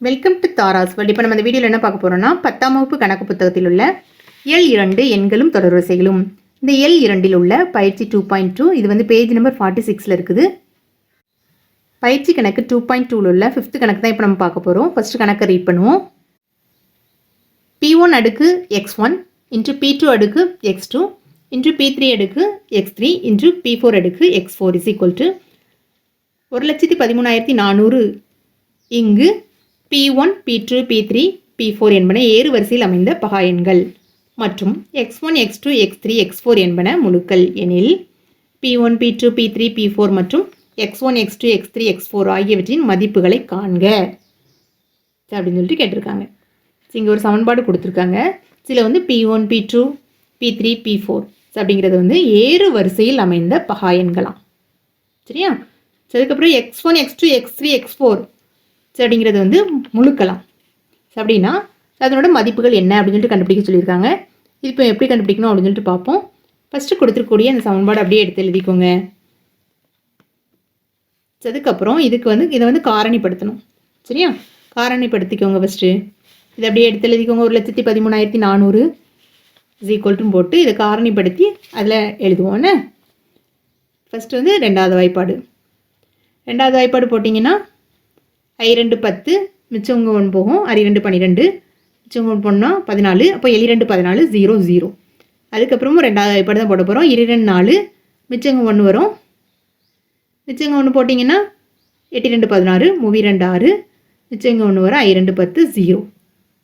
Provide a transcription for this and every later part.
Welcome to Tara's world இப்போ நம்ம இந்த வீடியோவில் என்ன பார்க்க போகிறோம்னா பத்தாம் வகுப்பு கணக்கு புத்தகத்தில் உள்ள எல் இரண்டு எண்களும் தொடர்வரிசைகளும் இந்த எல் இரண்டில் உள்ள பயிற்சி டூ பாயிண்ட் டூ இது வந்து பேஜ் நம்பர் ஃபார்ட்டி சிக்ஸில் இருக்குது. பயிற்சி கணக்கு டூ பாயிண்ட் டூவில் உள்ள ஃபிஃப்த் கணக்கு தான் இப்போ நம்ம பார்க்க போகிறோம் ஃபஸ்ட்டு கணக்கை ரீட் பண்ணுவோம். பி ஒன் அடுக்கு X one into P two அடுக்கு X two into P three அடுக்கு X three into P four அடுக்கு X four is equal to ஒரு லட்சத்தி பதிமூணாயிரத்தி நானூறு இங்கு P one P two P three P four என்பன ஏறு வரிசையில் அமைந்த பகா எண்கள். மற்றும் X one X two X three X four என்பன முழுக்கள். எனில் P one P two P three P four மற்றும் X one X two X three X four ஆகியவற்றின் மதிப்புகளை காண்க. அப்படின்னு சொல்லிட்டு கேட்டிருக்காங்க. இங்கே ஒரு சமன்பாடு கொடுத்துருக்காங்க. சில வந்து P one P two P three P four அப்படிங்கிறது வந்து ஏறு வரிசையில் அமைந்த பகா எண்களாம். சரியா? சரி அதுக்கப்புறம் X one X two X three X four அப்படிங்கிறது வந்து முழுக்கலாம். அப்படின்னா அதனோட மதிப்புகள் என்ன அப்படின்னு சொல்லிட்டு கண்டுபிடிக்க சொல்லியிருக்காங்க. இது இப்போ எப்படி கண்டுபிடிக்கணும் அப்படின்னு சொல்லிட்டு பார்ப்போம். ஃபஸ்ட்டு கொடுத்துருக்கூடிய அந்த சமன்பாடு அப்படியே எடுத்து எழுதிக்கோங்க. அதுக்கப்புறம் இதுக்கு வந்து இதை வந்து காரணிப்படுத்தணும். சரியா? காரணிப்படுத்திக்கோங்க ஃபஸ்ட்டு இதை அப்படியே எடுத்து எழுதிக்கோங்க. ஒரு லட்சத்தி பதிமூணாயிரத்தி நானூறு இஸ் ஈக்குவல்ட்டும் போட்டு இதை காரணிப்படுத்தி அதில் எழுதுவோம். என்ன? ஃபஸ்ட்டு வந்து ரெண்டாவது வாய்ப்பாடு. ரெண்டாவது வாய்ப்பாடு போட்டிங்கன்னா ஐ ரெண்டு பத்து மிச்சவங்க ஒன்று போகும். அரி ரெண்டு பன்னிரெண்டு மிச்சவங்க ஒன்று போனால் பதினாலு அப்போ எலி ரெண்டு பதினாலு ஜீரோ ஜீரோ. அதுக்கப்புறமும் ரெண்டாவது இப்படி தான் போட போகிறோம் இரு ரெண்டு நாலு மிச்சங்க ஒன்று வரும். மிச்சங்க ஒன்று போட்டிங்கன்னா எட்டு ரெண்டு பதினாறு மூவி ரெண்டு ஆறு மிச்சங்க ஒன்று வரும். ஐ ரெண்டு பத்து ஜீரோ.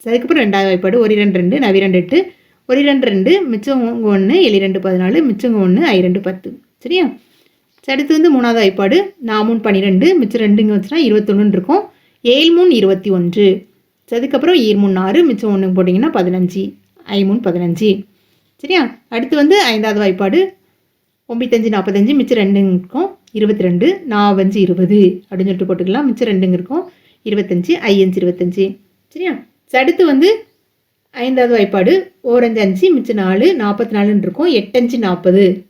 அதுக்கப்புறம் ரெண்டாவது வாய்ப்பாடு ஒரு ரெண்டு ரெண்டு நவி ரெண்டு எட்டு. ஒரு ரெண்டு ரெண்டு மிச்சம் ஒன்று எலி ரெண்டு பதினாலு மிச்சங்க ஒன்று ஐ ரெண்டு பத்து. சரியா? அடுத்து வந்து மூணாவது வாய்ப்பாடு நான் மூணு பன்னிரெண்டு மிச்சம் ரெண்டுங்க வச்சுனா இருபத்தொன்னு இருக்கும். ஏழ்மூன் மூணு இருபத்தி ஒன்று. அதுக்கப்புறம் ஈர் மூணு ஆறு மிச்சம் ஒன்று போட்டிங்கன்னா பதினஞ்சு. ஐ மூணு பதினஞ்சு. சரியா? அடுத்து வந்து ஐந்தாவது வாய்ப்பாடு ஒம்பத்தஞ்சு நாற்பத்தஞ்சு மிச்சம் ரெண்டுங்க இருக்கும். இருபத்தி ரெண்டு நாவஞ்சு இருபது. அப்படின்னு சொல்லிட்டு போட்டுக்கலாம். மிச்சம் ரெண்டுங்க இருக்கும். இருபத்தஞ்சு ஐயஞ்சு இருபத்தஞ்சு. சரியா? அடுத்து வந்து ஐந்தாவது வாய்ப்பாடு ஓரஞ்சு அஞ்சு மிச்சம் நாலு நாற்பத்தி நாலுன்னு இருக்கும். எட்டஞ்சு நாற்பது.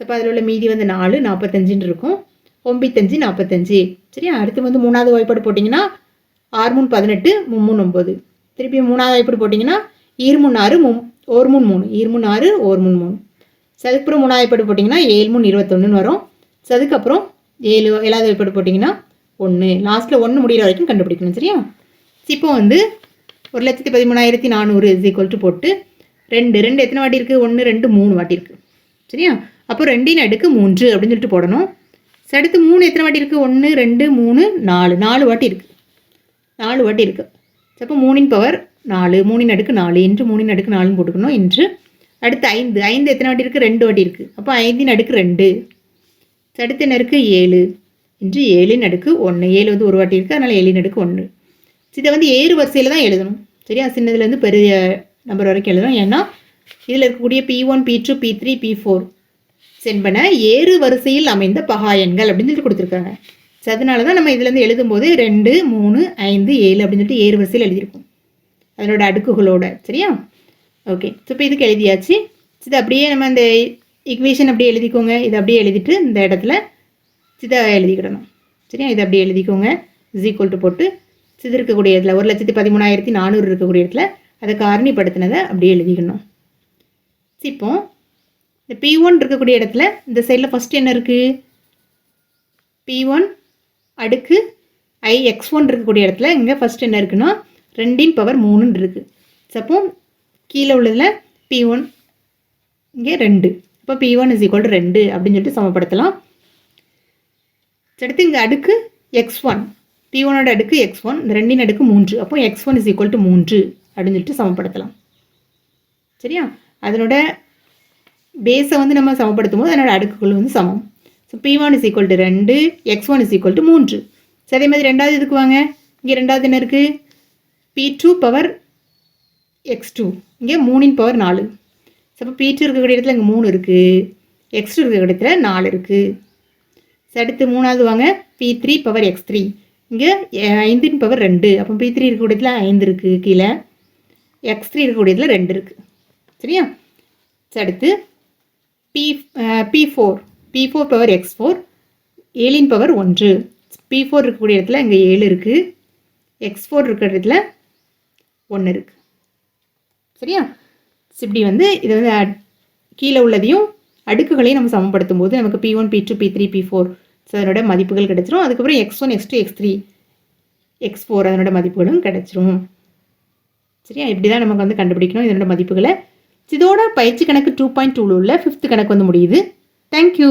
அப்போ அதில் உள்ள மீதி வந்து நாலு நாற்பத்தஞ்சுன்னு இருக்கும். ஒம்பத்தஞ்சு நாற்பத்தஞ்சு சரியா? அடுத்து வந்து மூணாவது வாய்ப்பாடு போட்டிங்கன்னா ஆறு மூணு பதினெட்டு மும்மூணு ஒம்பது திருப்பி மூணாவது வாய்ப்பாடு போட்டிங்கன்னா ஈர் ஆறு மும் ஒரு மூணு மூணு. ஈர் ஆறு ஒரு மூணு மூணு. சதுக்கப்புறம் அதுக்கப்புறம் மூணாவது வாய்ப்பாடு போட்டிங்கன்னா ஏழு மூணு இருபத்தொன்னுன்னு வரும். So, அதுக்கப்புறம் ஏழு ஏழாவது வாய்ப்பாடு போட்டிங்கன்னா ஒன்று லாஸ்ட்டில் ஒன்று முடிகிற வரைக்கும் கண்டுபிடிக்கணும். சரியா? இப்போ வந்து ஒரு லட்சத்தி பதிமூணாயிரத்தி நானூறு இஸ் ஈக்குவல் டு போட்டு ரெண்டு ரெண்டு எத்தனை வாட்டி இருக்குது ஒன்று ரெண்டு மூணு வாட்டி இருக்குது சரியா? அப்போ ரெண்டின் அடுக்கு மூன்று அப்படின்னு சொல்லிட்டு போடணும். சரி, அடுத்து மூணு எத்தனை வாட்டி இருக்குது ஒன்று ரெண்டு மூணு நாலு. நாலு வாட்டி இருக்குது நாலு வாட்டி இருக்குது அப்போ மூணின் பவர் நாலு மூணின் அடுக்கு நாலு. இன்று மூணின் அடுக்கு நாலுன்னு போட்டுக்கணும். இன்று. அடுத்து ஐந்து. ஐந்து எத்தனை வாட்டி இருக்குது ரெண்டு வாட்டி இருக்குது அப்போ ஐந்தின் அடுக்கு ரெண்டு. அடுத்து என்ன இருக்குது ஏழு. இன்று ஏழின் அடுக்கு ஒன்று ஏழு வந்து ஒரு வாட்டி இருக்குது அதனால் ஏழின் அடுக்கு ஒன்று இதை வந்து ஏறு வரிசையில் தான் எழுதணும். சரியா? சின்னதுலேருந்து பெரிய நம்பர் வரைக்கும் எழுதணும். ஏன்னா இதில் இருக்கக்கூடிய P one P two P three P four என்பன ஏறு வரிசையில் அமைந்த பகா எண்கள் அப்படின்னு சொல்லிட்டு கொடுத்துருக்காங்க. ஸோ அதனால தான் நம்ம இதுலேருந்து எழுதும்போது ரெண்டு மூணு ஐந்து ஏழு அப்படின்னு சொல்லிட்டு ஏறு வரிசையில் எழுதியிருக்கோம் அதனோட அடுக்குகளோட. சரியா? ஓகே ஸோ இப்போ இதுக்கு எழுதியாச்சு. இது அப்படியே நம்ம அந்த இக்வேஷன் அப்படியே எழுதிக்கோங்க. இதை அப்படியே எழுதிட்டு இந்த இடத்துல சிதை எழுதிக்கிடணும். சரியா? இதை அப்படியே எழுதிக்கோங்க. இஸ் ஈக்குவல் டு போட்டு சிதை இருக்கக்கூடிய இடத்துல ஒரு லட்சத்தி பதிமூணாயிரத்தி நானூறு இருக்கக்கூடிய இடத்துல அதை காரணிப்படுத்தினதை அப்படியே எழுதிக்கணும். இப்போது இந்த பி ஒன் இருக்கக்கூடிய இடத்துல இந்த சைடில் ஃபஸ்ட் என்ன இருக்குது பி ஒன் அடுக்கு ஐ எக்ஸ் ஒன் இருக்கக்கூடிய இடத்துல இங்கே ஃபஸ்ட் என்ன இருக்குன்னா ரெண்டின் பவர் மூணுன்னு இருக்குது சப்போ கீழே உள்ளதில் பி ஒன் இங்கே ரெண்டு. இப்போ P one is equal to ரெண்டு அப்படின்னு சொல்லிட்டு சமப்படுத்தலாம். அடுத்து இங்கே அடுக்கு எக்ஸ் ஒன் பி ஒனோட அடுக்கு எக்ஸ் ஒன் இந்த ரெண்டின் அடுக்கு மூன்று. அப்போ X one is equal to மூன்று அப்படின்னு சொல்லிட்டு சமப்படுத்தலாம். சரியா? அதனோட பேஸை வந்து நம்ம சமப்படுத்தும் போது அதனோட அடுக்குகள் வந்து சமம். So B one is equal to ரெண்டு x one is equal to மூன்று. ஸோ அதே மாதிரி ரெண்டாவது இதுக்கு வாங்க? இங்கே ரெண்டாவது என்ன இருக்குது B two power x two இங்கே மூணின் பவர் நாலு. ஸோ அப்போ பி டூ இருக்கக்கூடிய இடத்துல இங்கே மூணு இருக்குது எக்ஸ் டூ இருக்கக்கூடிய இடத்துல நாலு இருக்குது ஸோ அடுத்து மூணாவது வாங்க. P three power X three இங்கே ஐந்தின் பவர் ரெண்டு. அப்போ பி த்ரீ இருக்கக்கூடிய இடத்துல ஐந்து இருக்குது கீழே. எக்ஸ் த்ரீ இருக்கக்கூடிய இடத்துல ரெண்டு இருக்குது சரியா? அடுத்து P P four P four power X four ஏழின் power ஒன்று. பி ஃபோர் இருக்கக்கூடிய இடத்துல இங்கே ஏழு இருக்குது எக்ஸ் ஃபோர் இருக்கிற இடத்துல ஒன்று இருக்குது சரியா? இப்படி வந்து இதை வந்து கீழே உள்ளதையும் அடுக்குகளையும் நம்ம சமப்படுத்தும் போது நமக்கு P one P two P three P four so அதனோட மதிப்புகள் கிடச்சிரும். அதுக்கப்புறம் X one X two X three X four அதனோட மதிப்புகளும் கிடச்சிரும். சரியா? இப்படி தான் நமக்கு வந்து கண்டுபிடிக்கணும். இதனோட மதிப்புகளை இதோட பயிற்சி கணக்கு டூ பாயிண்ட் டூவில் உள்ள ஃபிஃப்த் கணக்கு வந்து முடியுது. தேங்க்யூ